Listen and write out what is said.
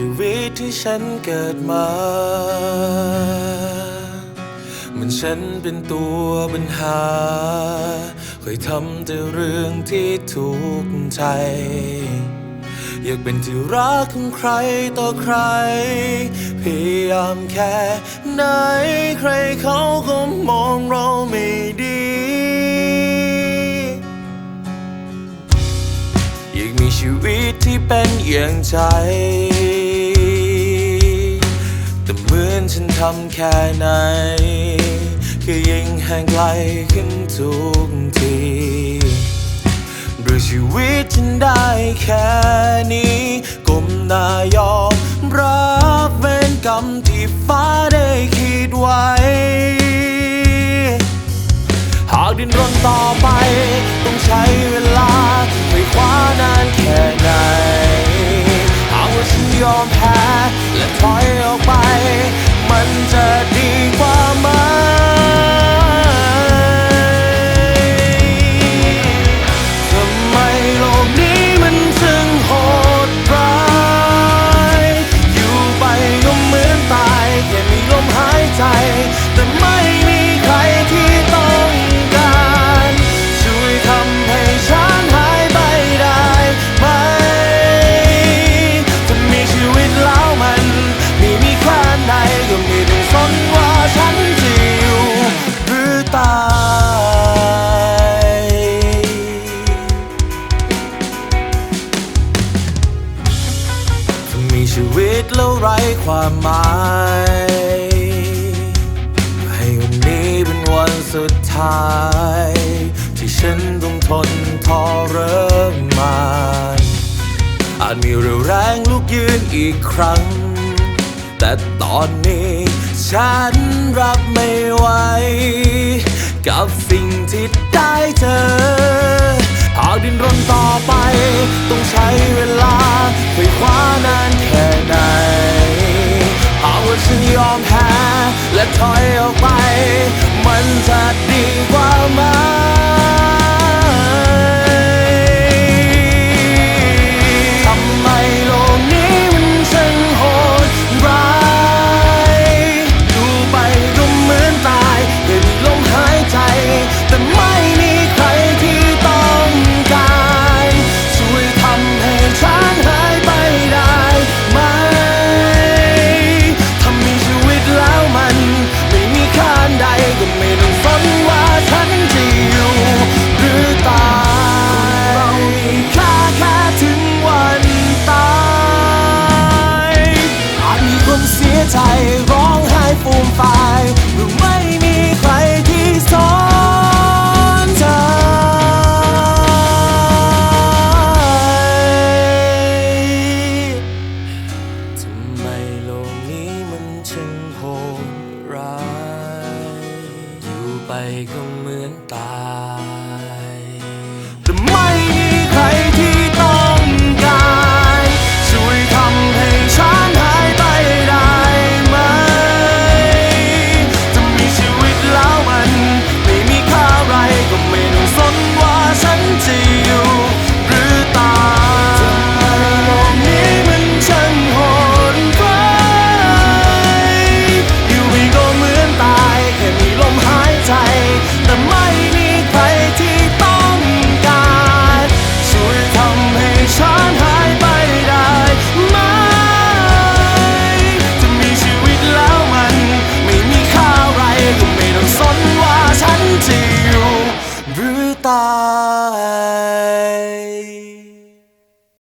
ชีวิตที่ฉันเกิดมา มันฉันเป็นตัวปัญหา เคยทำแต่เรื่องที่ถูกใจ อยากเป็นที่รักของใครต่อใคร พยายามแค่ไหนใครเขาก็มองเราไม่ดีอยากมีชีวิตที่เป็นอย่างใจ แต่เหมือนฉันทำแค่ไหน ก็ยิ่งห่างไกลขึ้นทุกทีด้วยชีวิตฉันได้แค่นี้ก้มหน้ายอมรับเวรกรรมที่ฟ้าได้คิดไว้ หากดินรนต่อไป ต้องใช้เวลาไปคว้านานแค่ไหน หากว่าฉันยอมแพ้และถอย ใจ แต่ไม่มีใครที่ต้องการ ช่วยทำให้ฉันหายไปได้ไหม ถ้ามีชีวิตแล้วมันไม่มีค่าไหนก็ไม่ต้องสนว่าฉันจะอยู่หรือตายถ้ามีชีวิตแล้วไร้ความหมาย สุดท้าย ที่ฉันต้องทนทรมานอาจมีเรี่ยวแรงลุกยืนอีกครั้ง แต่ตอนนี้ฉันรับไม่ไหว กับสิ่งที่ได้เจอหากดินรนต่อไป ต้องใช้เวลาไปคว้า the money.